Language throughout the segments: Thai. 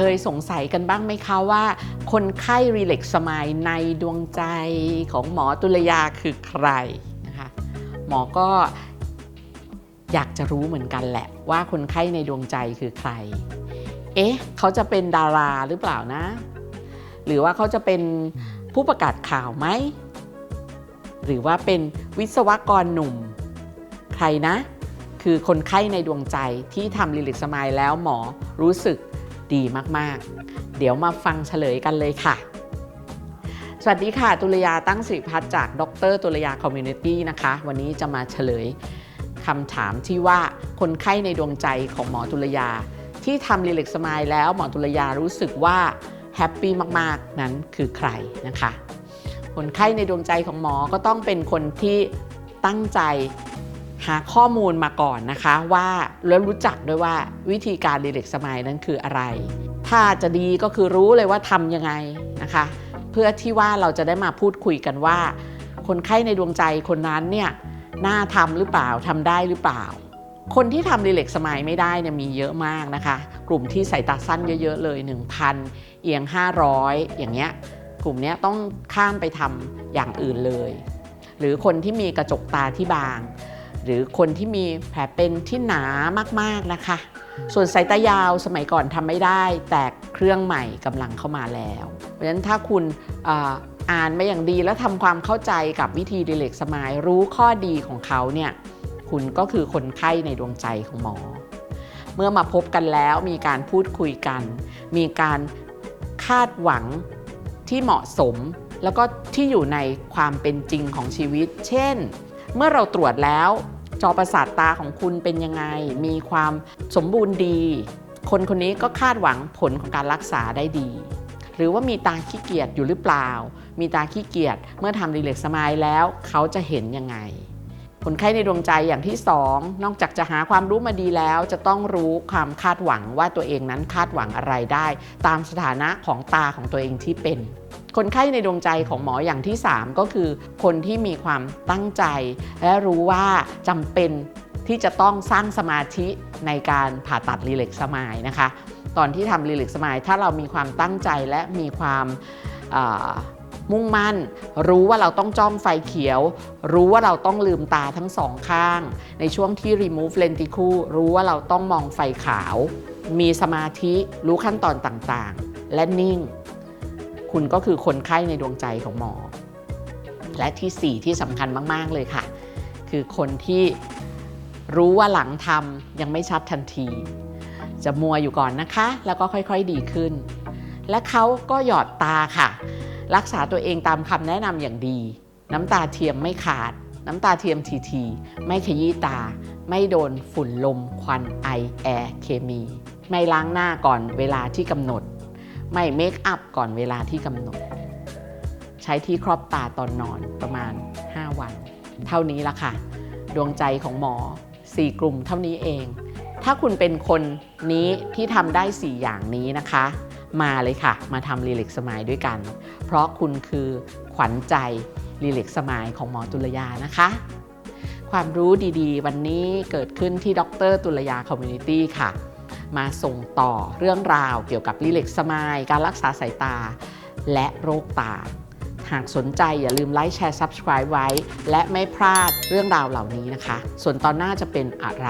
คยสงสัยกันบ้างไหมคะว่า คนไข้รีเล็กสมายในดวงใจของหมอตุลยาคือใครนะคะหมอก็อยากจะรู้เหมือนกันแหละ ว่าคนไข้ในดวงใจคือใคร เอ๊ะ เขาจะเป็นดาราหรือเปล่านะ หรือว่าเขาจะเป็นผู้ประกาศข่าวไหม หรือว่าเป็นวิศวกรหนุ่ม ใครนะ คือคนไข้ในดวงใจที่ทำลิลิกสมายแล้วหมอรู้สึก ดีมากๆ เดี๋ยวมาฟังเฉลยกันเลยค่ะ สวัสดีค่ะ ตุลยาตั้งสิริพัฒน์จากดรตุลยาคอมมูนิตี้นะคะ วันนี้จะมาเฉลยคำถามที่ว่าคนไข้ในดวงใจของหมอตุลยา ที่ทำลิลิกสมายแล้วหมอตุลยารู้สึกว่าแฮปปี้มากๆ นั้นคือใครนะคะ คนไข้ในดวงใจของหมอก็ต้องเป็นคนที่ตั้งใจ หาข้อมูลมาก่อนนะคะว่าแล้วรู้จักด้วยว่าวิธีการรีเล็กสมายนั้นคืออะไร ถ้าจะดีก็คือรู้เลยว่าทำยังไงนะคะ เพื่อที่ว่าเราจะได้มาพูดคุยกันว่า คนไข้ในดวงใจคนนั้นเนี่ยน่าทำหรือเปล่าทำได้หรือเปล่า คนที่ทำรีเล็กสมายไม่ได้เนี่ยมีเยอะมากนะคะ กลุ่มที่สายตาสั้นเยอะๆเลย 1,000 เอียง 500 อย่างเงี้ยกลุ่มนี้ต้องข้ามไปทำอย่างอื่นเลย หรือคนที่มีกระจกตาที่บาง หรือคนที่มีแผลเป็นที่หนามากๆนะคะ ส่วนสายตายาวสมัยก่อนทำไม่ได้ แต่เครื่องใหม่กำลังเข้ามาแล้ว เพราะฉะนั้นถ้าคุณอ่าอ่านมาอย่างดีแล้วทำความเข้าใจกับวิธีดิเล็กสมายรู้ข้อดีของเขาเนี่ยคุณก็คือคนไข้ในดวงใจของหมอ เมื่อมาพบกันแล้วมีการพูดคุยกัน มีการคาดหวังที่เหมาะสม แล้วก็ที่อยู่ในความเป็นจริงของชีวิต เช่น เมื่อเราตรวจแล้วจอประสาทตาของคุณเป็นยังไง มีความสมบูรณ์ดี คนคนนี้ก็คาดหวังผลของการรักษาได้ดี หรือว่ามีตาขี้เกียจอยู่หรือเปล่า มีตาขี้เกียจเมื่อทำรีเล็กสมายแล้วเขาจะเห็นยังไง คนไข้ในดวงใจอย่างที่สองนอกจากจะหาความรู้มาดีแล้ว จะต้องรู้ความคาดหวังว่าตัวเองนั้นคาดหวังอะไรได้ ตามสถานะของตาของตัวเองที่เป็น คนไข้ในดวงใจของหมออย่างที่ 3 ก็คือ คนที่มีความตั้งใจ และรู้ว่าจำเป็นที่จะต้องสร้างสมาธิในการผ่าตัดรีเล็กสมายนะคะ ตอนที่ทำรีเล็กสมายถ้าเรามีความตั้งใจและมีความ มุ่งมั่น รู้ว่าเราต้องจ้องไฟเขียว รู้ว่าเราต้องลืมตาทั้งสองข้าง ในช่วงที่ remove lenticle รู้ว่าเราต้องมองไฟขาว มีสมาธิรู้ขั้นตอนต่างๆ และนิ่ง คุณก็คือคนไข้ในดวงใจของหมอ และที่ 4 ที่สำคัญมาก ๆ เลยค่ะ คือคนที่รู้ว่าหลังทำยังไม่ชัดทันที จะมัวอยู่ก่อนนะคะ แล้วก็ค่อยๆดีขึ้น และเขาก็หยอดตาค่ะ รักษาตัวเองตามคำแนะนำอย่างดี น้ำตาเทียมไม่ขาด น้ำตาเทียมทีทีไม่ขยี้ตา ไม่โดนฝุ่นลมควันไอแอร์เคมี ไม่ล้างหน้าก่อนเวลาที่กำหนด ไม่เมคอัพก่อนเวลาที่กำหนด ใช้ที่ครอบตาตอนนอนประมาณ 5 วัน เท่านี้ละค่ะ ดวงใจของหมอ 4 กลุ่มเท่านี้เอง ถ้าคุณเป็นคนนี้ที่ทำได้ 4 อย่างนี้นะคะ มาเลยค่ะ มาทำรีเล็กสมายด้วยกัน เพราะคุณคือขวัญใจรีเล็กสมายของหมอตุลยานะคะ ความรู้ดีๆ วันนี้เกิดขึ้นที่ดรตุลยาคอมมูนิตี้ค่ะ มาส่งต่อเรื่องราวเกี่ยวกับรีเล็กสมายการรักษาสายตา และโรคตาหากสนใจอย่าลืมไลค์แชร์ Subscribe ไว้ และไม่พลาดเรื่องราวเหล่านี้นะคะ ส่วนตอนหน้าจะเป็นอะไร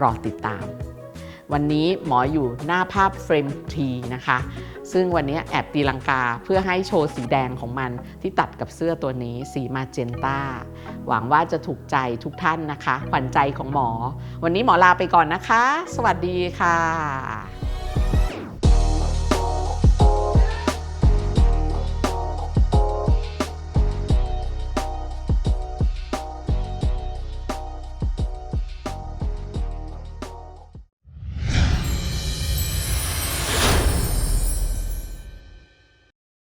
รอติดตาม วันนี้หมออยู่หน้าภาพเฟรมทีนะคะ ซึ่งวันนี้แอบตีลังกาเพื่อให้โชว์สีแดงของมันที่ตัดกับเสื้อตัวนี้สีมาเจนตาหวังว่าจะถูกใจทุกท่านนะคะ ขวัญใจของหมอ วันนี้หมอลาไปก่อนนะคะ สวัสดีค่ะ